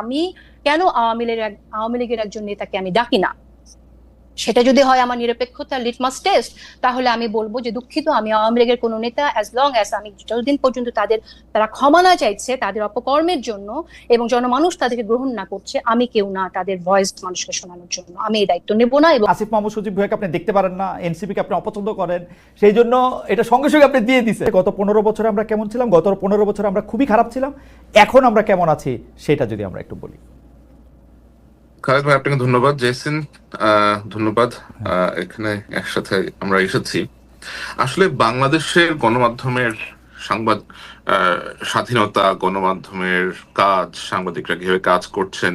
আমি কেন আওয়ামী লীগের আওয়ামী লীগের একজন নেতাকে আমি ডাকি না? সেটা যদি হয় আমার নিরপেক্ষতার লিটমাস টেস্ট তাহলে আমি বলব যে দুঃখিত, আমি আওয়ামী লীগের কোনো নেতা অ্যাজ লং অ্যাজ আমি যতদিন পর্যন্ত তাদের, তারা ক্ষমা না চাইছে তাদের অপকর্মের জন্য এবং জনমানুষ তাদেরকে গ্রহণ না করছে, আমি কেউ না তাদের ভয়েস মানুষকে শোনানোর জন্য। আমি এই দায়িত্ব নেব না এবং আসিফ মাহমুদ সজীব ভাইকে আপনি দেখতে পারেন না, এনসিপিকে আপনি অপছন্দ করেন, সেই জন্য এটা সঙ্গে সঙ্গে আপনি দিয়ে দিছে। গত পনেরো বছরে আমরা কেমন ছিলাম, গত পনেরো বছরে আমরা খুবই খারাপ ছিলাম, এখন আমরা কেমন আছি সেটা যদি আমরা একটু বলি। খালেদ ভাই আপনাকে ধন্যবাদ। জেসিন ধন্যবাদ। এখানে একসাথে আমরা এসেছি। আসলে বাংলাদেশের গণমাধ্যমের সংবাদ স্বাধীনতা গণমাধ্যমের কাজ সাংবাদিকরা কীভাবে কাজ করছেন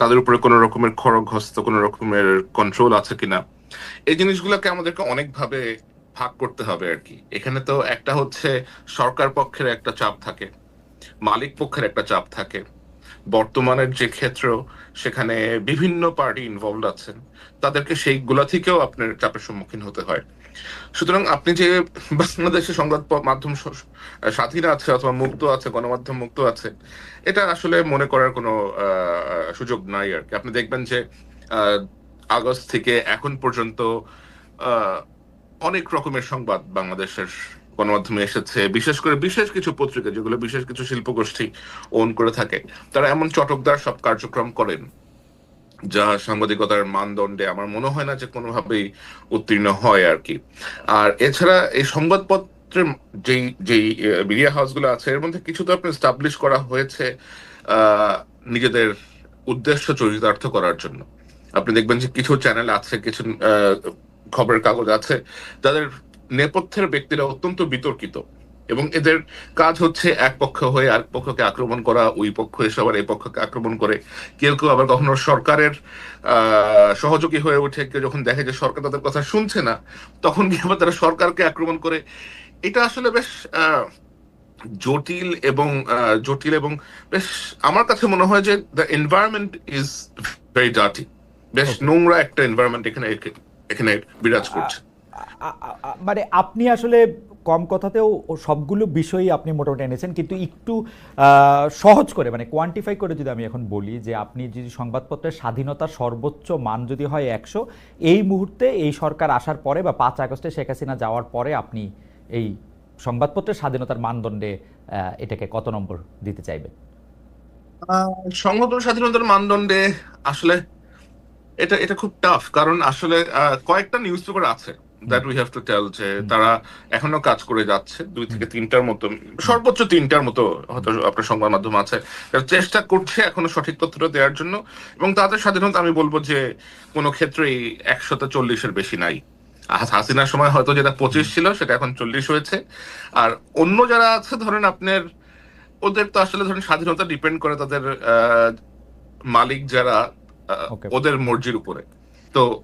তাদের উপরে কোনো রকমের খড়গহস্ত কোনো রকমের কন্ট্রোল আছে কিনা এই জিনিসগুলোকে আমাদেরকে অনেকভাবে ভাগ করতে হবে আর কি। এখানে তো একটা হচ্ছে সরকার পক্ষের একটা চাপ থাকে মালিক পক্ষের একটা চাপ থাকে। বর্তমানের যে ক্ষেত্র, সেখানে বিভিন্ন পার্টি ইনভলভ আছেন, তাদেরকে সেইগুলা থেকেও আপনার চাপের সম্মুখীন হতে হয়। সুতরাং আপনি যে বাংলাদেশের সংবাদ মাধ্যম স্বাধীন আছে অথবা মুক্ত আছে, গণমাধ্যম মুক্ত আছে, এটা আসলে মনে করার কোনো সুযোগ নাই আর কি। আপনি দেখবেন যে আগস্ট থেকে এখন পর্যন্ত অনেক রকমের সংবাদ বাংলাদেশের গণমাধ্যমে এসেছে, বিশেষ করে বিশেষ কিছু পত্রিকা যেগুলো বিশেষ কিছু শিল্পগোষ্ঠী ওন করে থাকে, তারা এমন চটকদার সব কার্যক্রম করেন, যা সাংবাদিকতার মানদণ্ডে আমার মনে হয় না যে কোনোভাবেই উত্তীর্ণ হয় আর কি। আর এছাড়া এই সংবাদপত্রের যেই যেই মিডিয়া হাউসগুলো আছে, এর মধ্যে কিছু তো আপনার স্টাবলিশ করা হয়েছে নিজেদের উদ্দেশ্য চরিতার্থ করার জন্য। আপনি দেখবেন যে কিছু চ্যানেল আছে, কিছু খবরের কাগজ আছে যাদের নেপথ্যের ব্যক্তিরা অত্যন্ত বিতর্কিত এবং এদের কাজ হচ্ছে এক পক্ষ হয়ে আরেক পক্ষকে আক্রমণ করা ওই পক্ষ এসে আবার এই পক্ষকে আক্রমণ করে। কেউ কেউ আবার কখনো সরকারের সহযোগী হয়ে ওঠে কেউ যখন দেখে যে সরকার তাদের কথা শুনছে না তখন গিয়ে আবার তারা সরকারকে আক্রমণ করে। এটা আসলে বেশ জটিল এবং জটিল এবং বেশ আমার কাছে মনে হয় যে the environment is very dirty বেশ নোংরা একটা এনভায়রনমেন্ট এখানে এখানে বিরাজ করছে। মানে আপনি আসলে কম কথাতেও সবগুলো বিষয়ই আপনি মোটামুটি এনেছেন কিন্তু একটু সহজ করে মানে কোয়ান্টিফাই করে যদি আমি এখন বলি যে আপনি যদি সংবাদপত্রের স্বাধীনতার সর্বোচ্চ মান যদি হয় একশো, এই মুহূর্তে এই সরকার আসার পরে বা পাঁচ আগস্টে শেখ হাসিনা যাওয়ার পরে আপনি এই সংবাদপত্রের স্বাধীনতার মানদণ্ডে এটাকে কত নম্বর দিতে চাইবেন? সংগঠন স্বাধীনতার মানদণ্ডে আসলে এটা এটা খুব টাফ কারণ আসলে কয়েকটা নিউজ পেপার আছে। That we have to tell যে তারা এখনও কাজ করে যাচ্ছে দুই থেকে তিনটার মতো সর্বোচ্চ তিনটার মতো হয়তো আপনার সংবাদ মাধ্যম আছে। চেষ্টা করছে এখনও সঠিক তথ্যটা দেওয়ার জন্য এবং তাদের স্বাধীনতা আমি বলব যে কোনো ক্ষেত্রেই একশত চল্লিশের বেশি নাই। হাস- হাসিনার সময় হয়তো যেটা পঁচিশ ছিল সেটা এখন চল্লিশ হয়েছে। আর অন্য যারা আছে ধরেন আপনার ওদের তো আসলে ধরেন স্বাধীনতা ডিপেন্ড করে তাদের আহ, মালিক যারা ওদের মর্জির উপরে। তো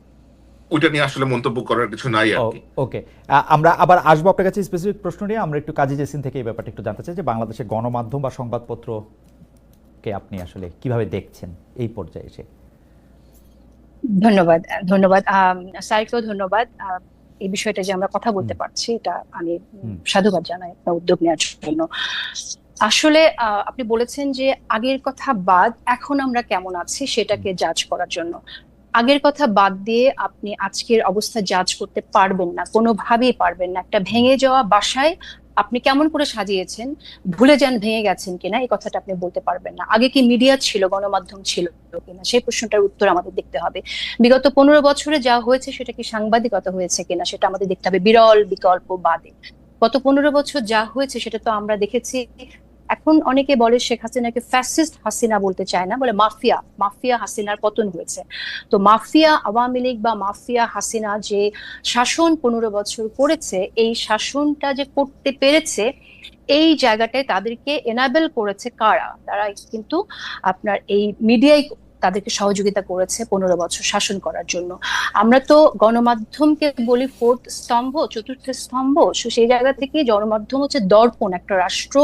ওইটা নিয়ে আসলে মন্তব্য করার কিছু নাই আর কি। ওকে। আমরা আবার আসব আপনার কাছে স্পেসিফিক প্রশ্ন নিয়ে। আমরা একটু কাজী জেসিন থেকে এই ব্যাপারটা একটু জানতে চাই যে বাংলাদেশের গণমাধ্যম বা সংবাদপত্রকে আপনি আসলে কীভাবে দেখছেন এই পর্যায়ে এসে? ধন্যবাদ ধন্যবাদ। আম, ধন্যবাদ। আহ, এই বিষয়টা যে আমরা কথা বলতে পারছি এটা আমি সাধুবাদ জানাই আপনার উদ্যোগ নেওয়ার জন্য। আসলে আহ, আপনি বলেছেন যে আগের কথা বাদ এখন আমরা কেমন আছি সেটাকে জাজ করার জন্য। আগের কথা বাদ দিয়ে আপনি আজকের অবস্থা জাজ করতে পারবেন না, কোনোভাবেই পারবেন না। একটা ভেঙে যাওয়া বাসায় আপনি কেমন করে সাজিয়েছেন, ভুলে যান ভেঙে গেছেন কিনা, এই কথাটা আপনি বলতে পারবেন না। আগে কি মিডিয়া ছিল, গণমাধ্যম ছিল কিনা, সেই প্রশ্নটার উত্তর আমাদের দেখতে হবে। বিগত পনেরো বছরে যা হয়েছে সেটা কি সাংবাদিকতা হয়েছে কিনা, সেটা আমাদের দেখতে হবে। বিরল বিকল্প বাদে। গত পনেরো বছর যা হয়েছে সেটা তো আমরা দেখেছি এখন অনেকে বলে শেখ হাসিনাকে ফ্যাসিস্ট হাসিনা বলতে চায় না, বলে মাফিয়া মাফিয়া হাসিনার পতন হয়েছে। তো মাফিয়া আওয়ামী লীগ বা মাফিয়া হাসিনা যে শাসন পনেরো বছর করেছে, এই শাসনটা যে করতে পেরেছে, এই জায়গাটায় তাদেরকে এনাবেল করেছে কারা? তারা কিন্তু আপনার এই মিডিয়াই তাদেরকে সহযোগিতা করেছে পনেরো বছর শাসন করার জন্য। আমরা তো গণমাধ্যমকে বলি ফোর্থ স্তম্ভ, চতুর্থ স্তম্ভ। সেই জায়গা থেকে গণমাধ্যম হচ্ছে দর্পণ একটা রাষ্ট্র।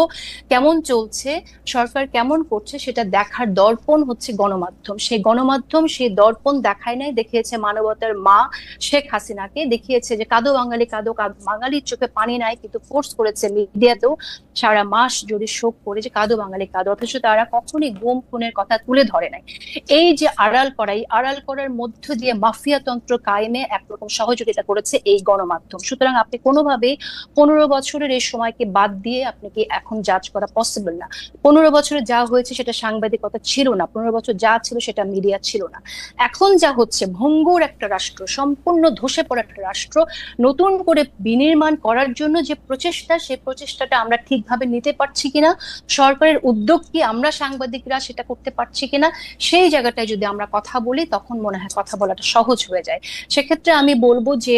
কেমন চলছে, সরকার কেমন করছে সেটা দেখার দর্পণ হচ্ছে গণমাধ্যম। সেই গণমাধ্যম সেই দর্পণ দেখায় নাই, দেখিয়েছে মানবতার মা শেখ হাসিনাকে। দেখিয়েছে যে কাদো বাঙালি, কাদো বাঙালির চোখে পানি নাই, কিন্তু ফোর্স করেছে মিডিয়াতেও সারা মাস যদি শোক করে যে কাদো বাঙালি, কাদো। অথচ তারা কখনই গুম খুনের কথা তুলে ধরে নাই। এই যে আড়াল করা এই আড়াল করার মধ্য দিয়ে মাফিয়া তন্ত্র কায়েমে একরকম সহযোগিতা করেছে এই গণমাধ্যম। সুতরাং আপনি কোনোভাবেই পনেরো বছরের এই সময়কে বাদ দিয়ে আপনি কি এখন জাজ করা পসিবল না? পনেরো বছরে যা হয়েছে সেটা সাংবাদিকতা ছিল না, পনেরো বছর যা ছিল সেটা মিডিয়া ছিল না। এখন যা হচ্ছে, ভঙ্গুর একটা রাষ্ট্র, সম্পূর্ণ ধসে পড়া একটা রাষ্ট্র, নতুন করে বিনির্মাণ করার জন্য যে প্রচেষ্টা সেই প্রচেষ্টাটা আমরা ঠিকভাবে নিতে পারছি কিনা, সরকারের উদ্যোগ কি আমরা সাংবাদিকরা সেটা করতে পারছি কিনা, সেই জায়গাটায় যদি আমরা কথা বলি, তখন মনে হয় কথা বলাটা সহজ হয়ে যায়। সেক্ষেত্রে আমি বলব যে,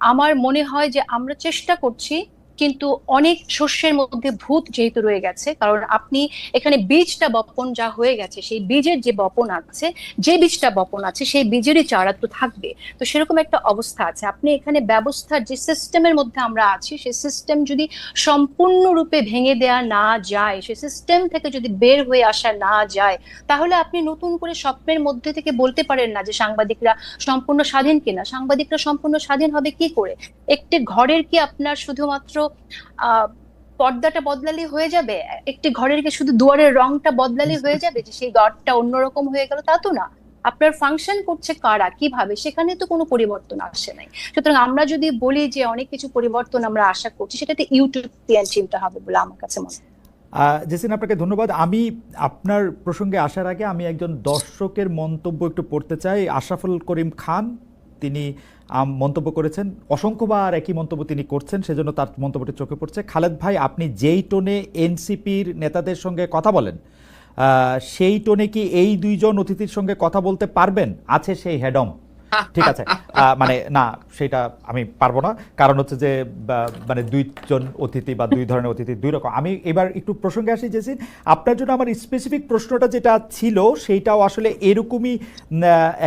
আমার মনে হয় যে আমরা চেষ্টা করছি কিন্তু অনেক শস্যের মধ্যে ভূত যেহেতু রয়ে গেছে, কারণ আপনি এখানে বীজটা বপন যা হয়ে গেছে, সেই বীজের যে বপন আছে, যে বীজটা বপন আছে, সেই বীজেরই চারা তো থাকবে। তো সেরকম একটা অবস্থা আছে। আপনি এখানে ব্যবস্থার যে সিস্টেমের মধ্যে আমরা আছি, সেই সিস্টেম যদি সম্পূর্ণরূপে ভেঙে দেয়া না যায়, সেই সিস্টেম থেকে যদি বের হয়ে আসা না যায়, তাহলে আপনি নতুন করে স্বপ্নের মধ্যে থেকে বলতে পারেন না যে সাংবাদিকরা সম্পূর্ণ স্বাধীন কিনা। সাংবাদিকরা সম্পূর্ণ স্বাধীন হবে কি করে? একটি ঘরের কি আপনার শুধুমাত্র পর্দাটা বদলালে হয়ে যাবে, একটি ঘরের শুধু দুয়ারের রংটা বদলালে হয়ে যাবে যে সেই ঘরটা অন্যরকম হয়ে গেল, তা তো না। আপনার ফাংশন করছে কারা, কীভাবে, সেখানে তো কোনো পরিবর্তন আসে নাই। সুতরাং আমরা যদি বলি যে অনেক কিছু পরিবর্তন আমরা আশা করছি, সেটাতে ইউটিউবিয়ান চিন্তা হবে বলে আমার কাছে মনে হয়। জেসিন, আপনাকে ধন্যবাদ। আমি আপনার প্রসঙ্গে আসার আগে আমি একজন দর্শকের মন্তব্য একটু পড়তে চাই। আশরাফুল করিম খান তিনি মন্তব্য করেছেন। অসংখ্যবার একই মন্তব্য তিনি করছেন, সেজন্য তার মন্তব্যটি চোখে পড়ছে। খালেদ ভাই, আপনি যেই টোনে এনসিপির নেতাদের সঙ্গে কথা বলেন সেই টোনে কি এই দুইজন অতিথির সঙ্গে কথা বলতে পারবেন? আছে সেই হেডম। ঠিক আছে। মানে না, সেটা আমি পারব না। কারণ হচ্ছে যে মানে দুইজন অতিথি বা দুই ধরনের অতিথি, দুই রকম। আমি এবার একটু প্রসঙ্গে আসি, জেসিন। আপনার জন্য আমার স্পেসিফিক প্রশ্নটা যেটা ছিল সেইটাও আসলে এরকমই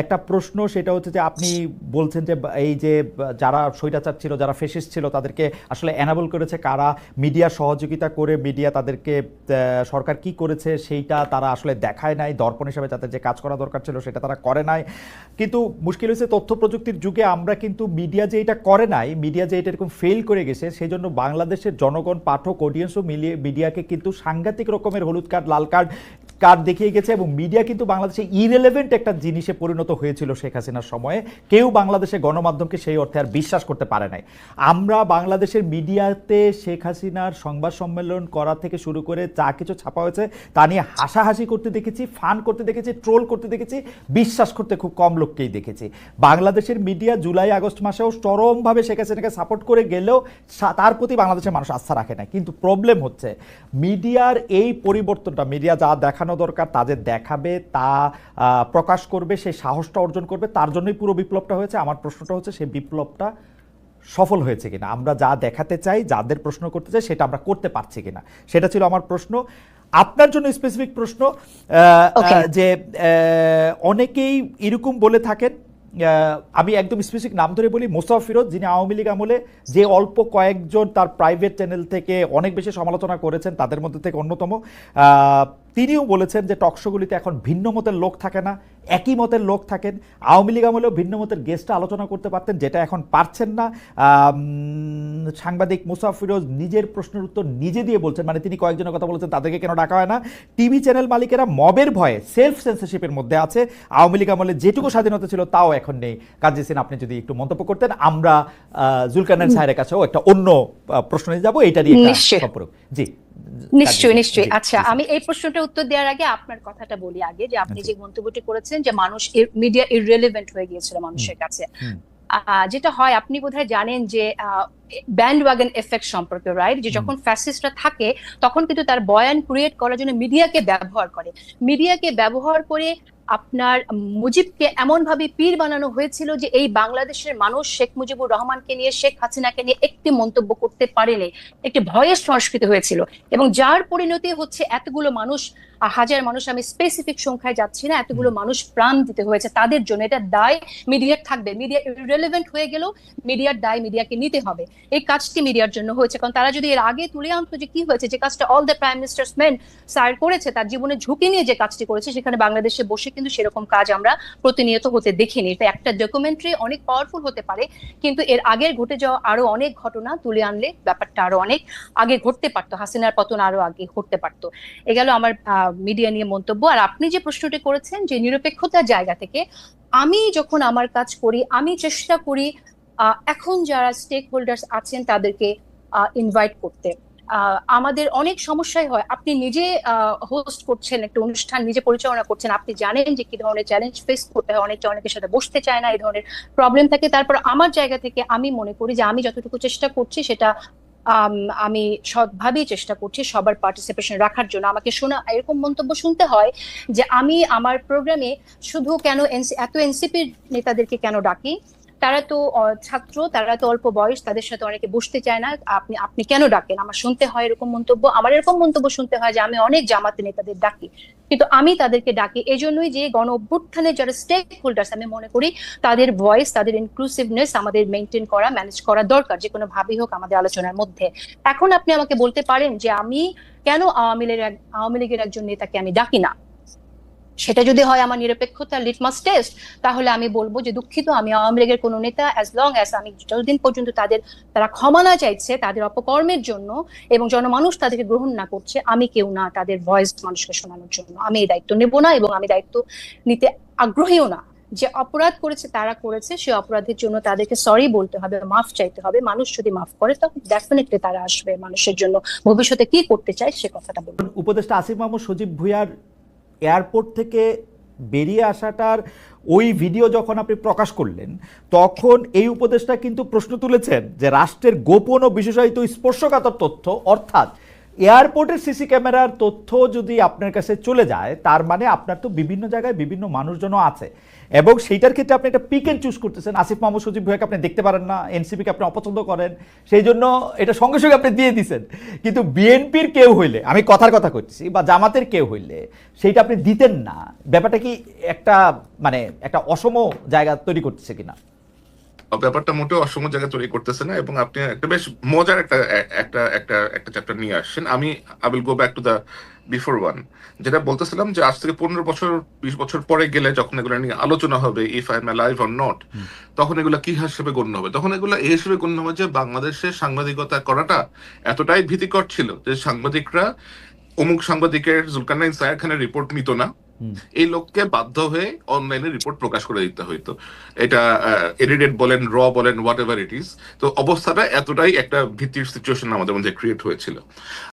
একটা প্রশ্ন। সেটা হচ্ছে যে, আপনি বলছেন যে এই যে যারা স্বৈরাচার ছিল, যারা ফেসিস্ট ছিল, তাদেরকে আসলে অ্যানাবল করেছে কারা? মিডিয়া সহযোগিতা করে মিডিয়া তাদেরকে সরকার কি করেছে? সেইটা তারা আসলে দেখায় নাই। দর্পণ হিসাবে তাদের যে কাজ করা দরকার ছিল, সেটা তারা করে নাই। কিন্তু মুশকিল হয়েছে তথ্য প্রযুক্তির যুগে আমরা কিন্তু মিডিয়া যে এটা করে নাই, মিডিয়া যে এটা এরকম ফেল করে গেছে সেই জন্য বাংলাদেশের জনগণ, পাঠক অডিয়েন্সও মিলিয়ে মিডিয়াকে কিন্তু সাংঘাতিক রকমের হলুদ কার্ড লাল কার্ড কার্ড দেখিয়ে গেছে এবং মিডিয়া কিন্তু বাংলাদেশে ইরেলেভেন্ট একটা জিনিসে পরিণত হয়েছিল শেখ হাসিনার সময়ে। কেউ বাংলাদেশে গণমাধ্যমকে সেই অর্থে আর বিশ্বাস করতে পারে নাই। আমরা বাংলাদেশের মিডিয়াতে শেখ হাসিনার সংবাদ সম্মেলন করা থেকে শুরু করে যা কিছু ছাপা হয়েছে তা নিয়ে হাসাহাসি করতে দেখেছি, ফান করতে দেখেছি, ট্রোল করতে দেখেছি, বিশ্বাস করতে খুব কম লোককেই দেখেছি। বাংলাদেশের মিডিয়া জুলাই, আগস্ট মাসেও চরমভাবে শেখ হাসিনাকে সাপোর্ট করে গেলেও তার প্রতি বাংলাদেশের মানুষ আস্থা রাখে না কিন্তু প্রবলেম হচ্ছে, মিডিয়ার এই পরিবর্তনটা, মিডিয়া যা দেখানো দরকার তাদের দেখাবে তা প্রকাশ করবে সেই সাহসটা অর্জন করবে তার জন্যই পুরো বিপ্লবটা হয়েছে। আমার প্রশ্নটা হচ্ছে সেই বিপ্লবটা সফল হয়েছে কিনা? আমরা যা দেখাতে চাই যাদের প্রশ্ন করতে চাই সেটা আমরা করতে পারছি কিনা? সেটা ছিল আমার প্রশ্ন। আপনার জন্য স্পেসিফিক প্রশ্ন যে অনেকেই এরকম বলে থাকেন আমি একদম স্পেসিফিক নাম ধরে বলি মোসাফ ফিরোজ যিনি আওয়ামী লীগ আমলে যে অল্প কয়েকজন তার প্রাইভেট চ্যানেল থেকে অনেক বেশি সমালোচনা করেছেন তাদের মধ্যে থেকে অন্যতম। তিনিও বলেছেন যে টকশোগুলিতে এখন ভিন্ন মতের লোক থাকে না একই মতের লোক থাকেন। আওয়ামী লীগ আমলেও ভিন্ন মতের গেস্টটা আলোচনা করতে পারতেন যেটা এখন পারছেন না। সাংবাদিক মুসাফ ফিরোজ নিজের প্রশ্নের উত্তর নিজে দিয়ে বলছেন মানে তিনি কয়েকজনের কথা বলেছেন তাদেরকে কেন ডাকা হয় না। টিভি চ্যানেল মালিকেরা মবের ভয়ে সেলফ সেন্সরশিপের মধ্যে আছে। আওয়ামী লীগ আমলে যেটুকু স্বাধীনতা ছিল তাও এখন নেই। কাজী সিন আপনি যদি একটু মন্তব্য করতেন আমরা আহ, জুলকারনাইন সাহেবের কাছেও একটা অন্য প্রশ্ন নিয়ে যাব এটা নিয়ে সম্পর্ক। জি। নিশ্চয়ই নিশ্চয়ই আচ্ছা। আমি এই প্রশ্নটা উত্তর দেওয়ার আগে আপনার কথাটা বলি আগে যে আপনি। যে মন্তব্যটি করেছেন যে মানুষ মিডিয়া ইররেলেভেন্ট হয়ে গিয়েছিল মানুষের কাছে আহ, যেটা হয় আপনি বোধহয় জানেন যে আহ, ব্যান্ড ওয়াগন এফেক্ট সম্পর্কে রাইট যে যখন ফ্যাসিস্টরা থাকে তখন কিন্তু তার বয়ান ক্রিয়েট করার জন্য মিডিয়াকে ব্যবহার করে। মিডিয়াকে ব্যবহার করে আপনার মুজিবকে এমন ভাবে পীর বানানো হয়েছিল যে এই বাংলাদেশের মানুষ শেখ মুজিবুর রহমানকে নিয়ে শেখ হাসিনাকে নিয়ে একটি মন্তব্য করতে পারেনি একটি ভয়ের সংস্কৃতি হয়েছিল। এবং যার পরিণতি হচ্ছে এতগুলো মানুষ হাজার মানুষ আমি স্পেসিফিক সংখ্যায় যাচ্ছি না এতগুলো মানুষ প্রাণ দিতে হয়েছে তাদের জন্য। এটা দায় মিডিয়ার থাকবে। মিডিয়া রিলেভেন্ট হয়ে গেলেও মিডিয়ার দায় মিডিয়াকে নিতে হবে। এই কাজটি মিডিয়ার জন্য হয়েছে। কারণ তারা যদি এর আগে তুলে আনতো যে কি হয়েছে, যে কাজটা all the prime ministers men sir করেছে, তার জীবনে ঝুঁকি নিয়ে যে কাজটি করেছে, সেখানে বাংলাদেশে বসে কিন্তু সেরকম কাজ আমরা প্রতিনিয়ত হতে দেখিনি। এটা একটা ডকুমেন্টারি অনেক পাওয়ারফুল হতে পারে, কিন্তু এর আগের ঘটে যাওয়া আরও অনেক ঘটনা তুলে আনলে ব্যাপারটা আরও অনেক আগে ঘটতে পারতো, হাসিনার পতন আরও আগে ঘটতে পারতো। এ গেল আমার মিডিয়া নিয়ে মন্তব্য। আর আপনি যে প্রশ্নটি করেছেন যে নিরপেক্ষতার জায়গা থেকে, আমি যখন আমার কাজ করি, আমি চেষ্টা করি এখন যারা স্টেক হোল্ডার্স আছেন তাদেরকে ইনভাইট করতে। আমাদের অনেক সমস্যাই হয়। আপনি নিজে হোস্ট করছেন, একটা অনুষ্ঠান নিজে পরিচালনা করছেন, আপনি জানেন যে কি ধরনের চ্যালেঞ্জ ফেস করতে হয়। অনেকে অনেকের সাথে বসতে চায় না, এই ধরনের প্রবলেম থাকে। তারপর আমার জায়গা থেকে আমি মনে করি যে আমি যতটুকু চেষ্টা করছি সেটা, আমি সৎভাবেই চেষ্টা করছি সবার পার্টিসিপেশন রাখার জন্য। আমাকে শোনা, এরকম মন্তব্য শুনতে হয় যে আমি আমার প্রোগ্রামে শুধু কেন এত এনসিপির নেতাদেরকে কেন ডাকি? তারা তো ছাত্র, তারা তো অল্প বয়স, তাদের সাথে অনেকে বসতে চায় না। আপনি আপনি কেন ডাকেন? আমার শুনতে হয় এরকম মন্তব্য। আমার এরকম মন্তব্য শুনতে হয় যে, আমি অনেক জামাতে নেতাদের ডাকি। কিন্তু আমি তাদেরকে ডাকি এই জন্যই যে, গণ অভ্যুত্থানের যারা স্টেক হোল্ডার্স আমি মনে করি তাদের ভয়েস তাদের ইনক্লুসিভনেস আমাদের মেনটেন করা ম্যানেজ করা দরকার যে কোনো ভাবেই হোক আমাদের আলোচনার মধ্যে। এখন আপনি আমাকে বলতে পারেন যে, আমি কেন আওয়ামী লীগের আওয়ামী লীগের একজন নেতাকে আমি ডাকি না? সেটা যদি হয় আমার নিরপেক্ষতার লিটমাস টেস্ট তাহলে আমি বলব যে দুঃখিত, আমি আওয়ামী লীগের কোনো নেতা অ্যাজ লং অ্যাজ আমি যতদিন পর্যন্ত তাদের, তারা ক্ষমা না চাইছে তাদের অপকর্মের জন্য এবং জনমানুষ তাদেরকে গ্রহণ না করছে, আমি কেউ না তাদের ভয়েস মানুষকে শোনানোর জন্য। আমি এই দায়িত্ব নেব না এবং আমি দায়িত্ব নিতে আগ্রহীও না। যে অপরাধ করেছে, তারা করেছে, সে অপরাধের জন্য তাদেরকে সরি বলতে হবে, মাফ চাইতে হবে। মানুষ যদি মাফ করে, তখন ডেফিনেটলি তারা আসবে মানুষের জন্য। ভবিষ্যতে কি করতে চায়, সে কথাটা বলব। উপদেষ্টা আসিফ মাহমুদ সজীব ভুইয়ার এয়ারপোর্ট থেকে বেরিয়ে আসাটার ওই ভিডিও যখন আপনি প্রকাশ করলেন, তখন এই উপদেশটা কিন্তু প্রশ্ন তুলেছেন যে রাষ্ট্রের গোপন ও বিশেষায়িত স্পর্শকাতর তথ্য, অর্থাৎ এয়ারপোর্টের সিসি ক্যামেরার তথ্য যদি আপনার কাছে চলে যায়, তার মানে আপনার তো বিভিন্ন জায়গায় বিভিন্ন মানুষজনও আছে। এবং সেইটার ক্ষেত্রে আপনি একটা পিক এন্ড চুজ করতেছেন। আসিফ মাহমুদ সজীব ভুয়াকে আপনি দেখতে পারেন না, এনসিপিকে আপনি অপছন্দ করেন, সেই জন্য এটা সঙ্গে সঙ্গে আপনি দিয়ে দিচ্ছেন কিন্তু বিএনপির কেউ হইলে, আমি কথার কথা করছি বা জামাতের কেউ হইলে, সেইটা আপনি দিতেন না। ব্যাপারটা কি একটা মানে একটা অসম জায়গা তৈরি করতেছে কিনা? ব্যাপারটা মোটেও অসম জায়গায় তৈরি করতেছে না এবং আপনি একটা বেশ মজার একটা একটা একটা একটা চ্যাপ্টার নিয়ে আসছেন। আমি I will go back to the before one যেটা বলতেছিলাম যে আজ থেকে পনেরো বছর বিশ বছর পরে গেলে যখন এগুলো নিয়ে আলোচনা হবে if I am live or not তখন এগুলো কি হিসেবে গণ্য হবে? তখন এগুলো এই হিসেবে গণ্য হবে যে বাংলাদেশে সাংবাদিকতা করাটা এতটাই ভীতিকর ছিল যে সাংবাদিকরা অমুক সাংবাদিকের জুলকারনাইন সায়ার খানের রিপোর্ট নিত না। এই লোককে বাধ্য হয়ে অনলাইনে রিপোর্ট প্রকাশ করে দিতে হইতো। এটা এডিটেড বলেন র বলেন হোয়াট এভার ইট ইজ তো অবস্থাটা এতটাই একটা ভিত্তির সিচুয়েশন আমাদের মধ্যে ক্রিয়েট হয়েছিল।